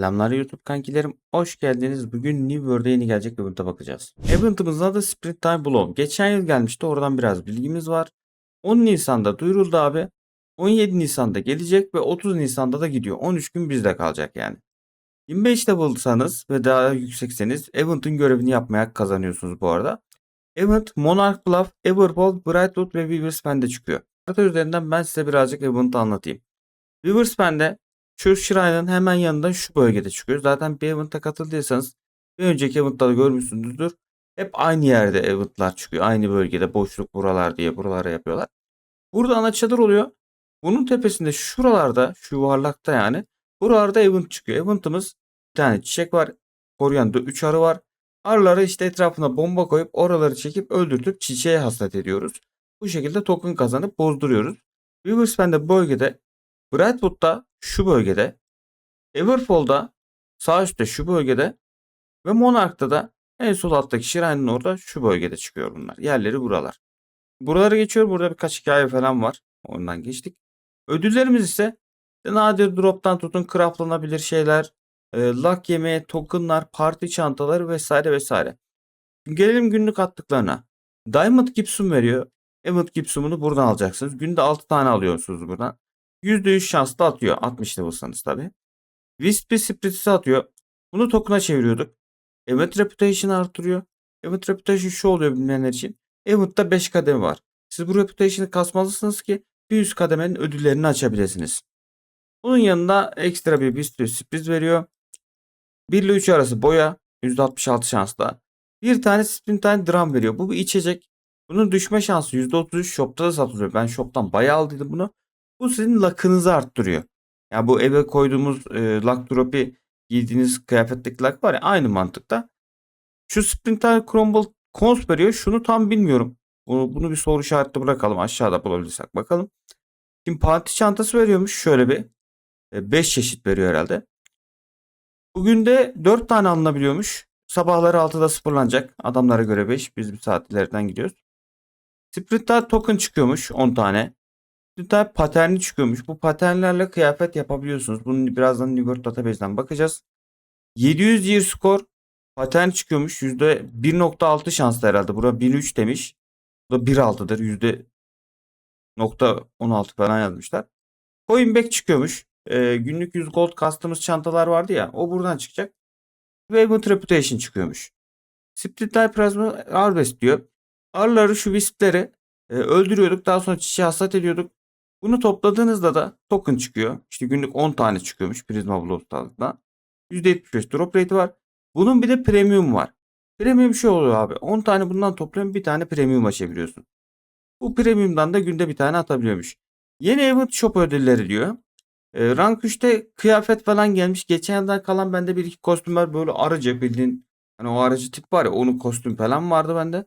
Selamlar YouTube kankilerim. Hoş geldiniz. Bugün New World'e yeni gelecek event'a bakacağız. Event'ımızın adı Sprint Time Blow. Geçen yıl gelmişti. Oradan biraz bilgimiz var. 10 Nisan'da duyuruldu abi. 17 Nisan'da gelecek ve 30 Nisan'da da gidiyor. 13 gün bizde kalacak yani. 25 level'sanız ve daha yüksekseniz Event'ın görevini yapmaya kazanıyorsunuz bu arada. Event Monarch Bluff, Everball, Brightwood ve Weaverspan'de çıkıyor. Harita üzerinden ben size birazcık Event'ı anlatayım. Weaverspan'de Shrine'ın hemen yanından şu bölgede çıkıyor. Zaten bir event'a katıldıysanız bir önceki event'ta da görmüşsünüzdür. Hep aynı yerde event'lar çıkıyor. Aynı bölgede boşluk buralar diye buralara yapıyorlar. Burada ana çadır oluyor. Bunun tepesinde şuralarda şu yuvarlakta yani buralarda event çıkıyor. Event'ımız bir tane çiçek var. Koruyan 3 arı var. Arıları işte etrafına bomba koyup oraları çekip öldürtüp çiçeğe hasret ediyoruz. Bu şekilde token kazanıp bozduruyoruz. Weaverspan'de bölgede Brightwood'da şu bölgede, Everfall'da sağ üstte şu bölgede ve Monarch'ta da en sol alttaki Shrine'ın orada şu bölgede çıkıyor bunlar. Yerleri buralar. Buraları geçiyor. Burada birkaç hikaye falan var. Ondan geçtik. Ödüllerimiz ise nadir drop'tan tutun craftlanabilir şeyler, e, luck yemeği, tokenlar, parti çantaları vesaire vesaire. Gelelim günlük attıklarına. Diamond Gipsum veriyor. Event Gipsum'unu buradan alacaksınız. Günde 6 tane alıyorsunuz buradan. %100 şanslı atıyor. 60 level'sanız tabi. Wispy Spirit'i atıyor. Bunu token'a çeviriyorduk. Event Reputation artırıyor. Event Reputation şu oluyor bilmeyenler için. Event'ta 5 kademe var. Siz bu Reputation'ı kasmalısınız ki bir üst kademenin ödüllerini açabilirsiniz. Bunun yanında ekstra bir bir sürpriz veriyor. 1 ile 3 arası boya %66 şansla. Bir tane Sprintine Drum veriyor. Bu bir içecek. Bunun düşme şansı %33 shop'ta da satılıyor. Ben shop'tan bayağı aldıydım bunu. Bu sizin luck'ınızı arttırıyor. Yani bu eve koyduğumuz e, luck drop'i giydiğiniz kıyafetteki luck var ya aynı mantıkta. Şu Splinter Crumble Cons veriyor. Şunu tam bilmiyorum. Bunu, bunu bir soru işareti bırakalım. Aşağıda bulabilirsek bakalım. Şimdi parti çantası veriyormuş. Şöyle bir 5 çeşit veriyor herhalde. Bugün de 4 tane alınabiliyormuş. Sabahları 6'da sıfırlanacak. Adamlara göre 5. Biz bir saat ileriden gidiyoruz. Sprinter token çıkıyormuş 10 tane. Tane paterni çıkıyormuş. Bu paternlerle kıyafet yapabiliyorsunuz. Bunu birazdan New World Database'den bakacağız. 700 year score patern çıkıyormuş. %1.6 şanslı herhalde. Burada 1003 demiş. Bu da 1.6'dır. %16 falan yazmışlar. Coinback çıkıyormuş. Ee, günlük 100 gold kastığımız çantalar vardı ya. O buradan çıkacak. Event Reputation çıkıyormuş. Split Eye Plasma Harvest diyor. Arıları şu wispleri e, öldürüyorduk. Daha sonra çiçeğe hasat ediyorduk. Bunu topladığınızda da token çıkıyor. İşte günlük 10 tane çıkıyormuş Prisma Blood'dan. %75 drop rate var. Bunun bir de premium var. Premium şey oluyor abi. 10 tane bundan toplayın bir tane premium açabiliyorsun. Bu premiumdan da günde bir tane atabiliyormuş. Yeni event shop ödülleri diyor. E, rank 3'te kıyafet falan gelmiş. Geçen yıldan kalan bende bir iki kostüm var. Böyle arıcı bildiğin. Hani o aracı tip var ya onun kostüm falan vardı bende.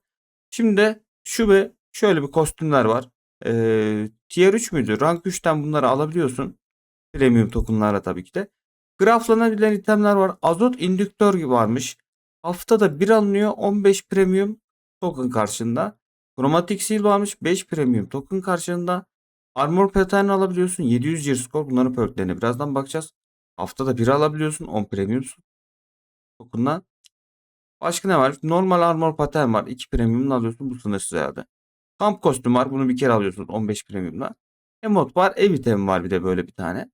Şimdi şu ve şöyle bir kostümler var. Ee, tier 3 müydü? Rank 3'ten bunları alabiliyorsun. Premium tokenlarla tabii ki de. Graflanabilen itemler var. Azot indüktör gibi varmış. Haftada 1 alınıyor. 15 premium token karşında. Chromatic Seal varmış. 5 premium token karşılığında. Armor pattern alabiliyorsun. 700 year score. Bunların perklerine birazdan bakacağız. Haftada 1 alabiliyorsun. 10 premium token'dan. Başka ne var? Normal armor pattern var. 2 premium'unu alıyorsun. Bu sınırsız herhalde. Kamp kostüm var. Bunu bir kere alıyorsunuz 15 premium'la. Emot var. Ev itemi var bir de böyle bir tane.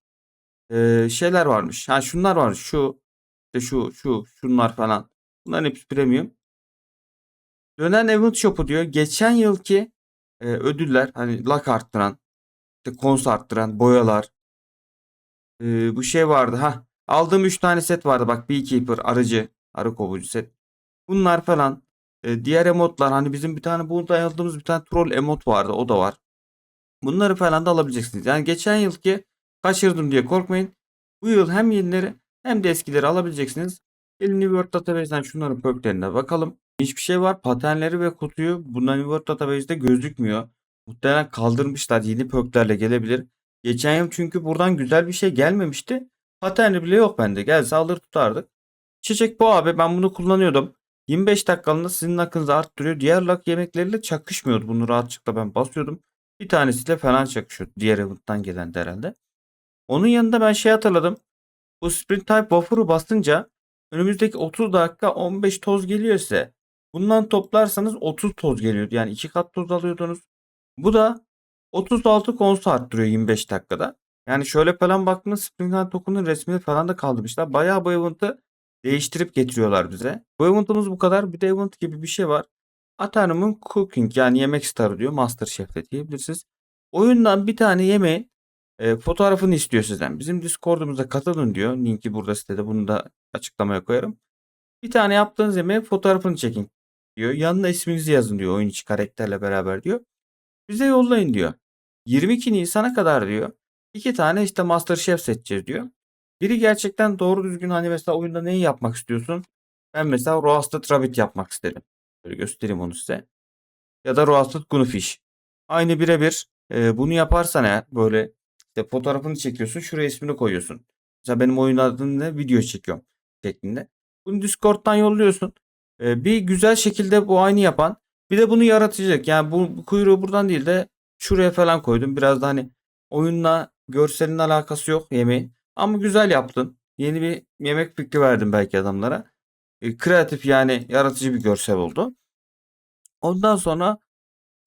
Ee, şeyler varmış. Ha şunlar var. Şu işte şu şu şunlar falan. Bunların hepsi premium. Dönen Event Shop'u diyor. Geçen yılki e, ödüller hani luck arttıran, işte kons arttıran, boyalar. E, bu şey vardı. Ha aldığım 3 tane set vardı. Bak Beekeeper, arıcı, arı kovucu set. Bunlar falan. E, diğer emotlar hani bizim bir tane burada aldığımız bir tane troll emot vardı. O da var. Bunları falan da alabileceksiniz. Yani geçen yılki kaçırdım diye korkmayın. Bu yıl hem yenileri hem de eskileri alabileceksiniz. Gelin New World Database'den şunların perklerine bakalım. Hiçbir şey var. Paternleri ve kutuyu bundan New World Database'de gözükmüyor. Muhtemelen kaldırmışlar. Yeni perklerle gelebilir. Geçen yıl çünkü buradan güzel bir şey gelmemişti. Paterni bile yok bende. Gelse alır tutardık. Çiçek bu abi. Ben bunu kullanıyordum. 25 dakikalığında sizin hakkınızı arttırıyor. Diğer lak yemekleriyle çakışmıyordu. Bunu rahatlıkla ben basıyordum. Bir tanesiyle falan çakışıyordu. Diğer event'tan gelen de herhalde. Onun yanında ben şey hatırladım. Bu Sprint Type Buffer'ı basınca önümüzdeki 30 dakika 15 toz geliyor size. Bundan toplarsanız 30 toz geliyor. Yani 2 kat toz alıyordunuz. Bu da 36 kons arttırıyor 25 dakikada. Yani şöyle falan baktığınız Sprint Type Token'ın resmini falan da kaldırmışlar. Bayağı bu event'ı değiştirip getiriyorlar bize. Bu event'ımız bu kadar. Bir de event gibi bir şey var. Atanum'un Cooking yani yemek starı diyor. Master Chef de diyebilirsiniz. Oyundan bir tane yemeğin e, fotoğrafını istiyor sizden. Bizim Discord'umuza katılın diyor. Linki burada sitede. Bunu da açıklamaya koyarım. Bir tane yaptığınız yemeğin fotoğrafını çekin diyor. Yanına isminizi yazın diyor. Oyun içi karakterle beraber diyor. Bize yollayın diyor. 22 Nisan'a kadar diyor. İki tane işte Master Chef seçeceğiz diyor. Biri gerçekten doğru düzgün hani mesela oyunda neyi yapmak istiyorsun? Ben mesela Roasted Rabbit yapmak istedim. Böyle göstereyim onu size. Ya da Roasted Gunufish. Aynı birebir e, bunu yaparsan eğer böyle işte fotoğrafını çekiyorsun şuraya ismini koyuyorsun. Mesela benim oyun adını ne video çekiyorum şeklinde. Bunu Discord'dan yolluyorsun. E, bir güzel şekilde bu aynı yapan bir de bunu yaratacak. Yani bu, bu kuyruğu buradan değil de şuraya falan koydum. Biraz da hani oyunla görselin alakası yok yemeğin. Ama güzel yaptın. Yeni bir yemek fikri verdim belki adamlara. E, kreatif yani yaratıcı bir görsel oldu. Ondan sonra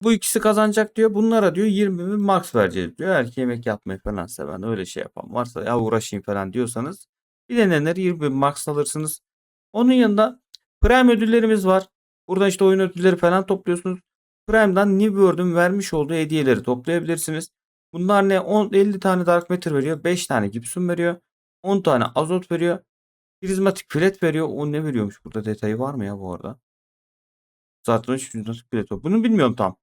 bu ikisi kazanacak diyor. Bunlara diyor 20 bin max vereceğiz diyor. Eğer ki yemek yapmayı falan seven öyle şey yapan varsa ya uğraşayım falan diyorsanız bilenenler 20 bin max alırsınız. Onun yanında Prime ödüllerimiz var. Burada işte oyun ödülleri falan topluyorsunuz. Prime'dan New World'un vermiş olduğu hediyeleri toplayabilirsiniz. Bunlar ne? 10, 50 tane Dark Matter veriyor. 5 tane Gibson veriyor. 10 tane azot veriyor. Prizmatik filet veriyor. O ne veriyormuş burada detayı var mı ya bu arada? Zaten prizmatik filet o. Bunu bilmiyorum tam.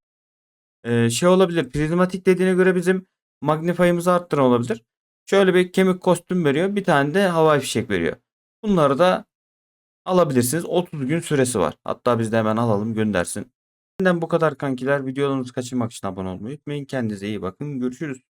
Ee, şey olabilir. Prizmatik dediğine göre bizim magnify'ımızı arttıran olabilir. Şöyle bir kemik kostüm veriyor. Bir tane de havai fişek veriyor. Bunları da alabilirsiniz. 30 gün süresi var. Hatta biz de hemen alalım göndersin. Benden bu kadar kankiler. Videolarımızı kaçırmak için abone olmayı unutmayın. Kendinize iyi bakın. Görüşürüz.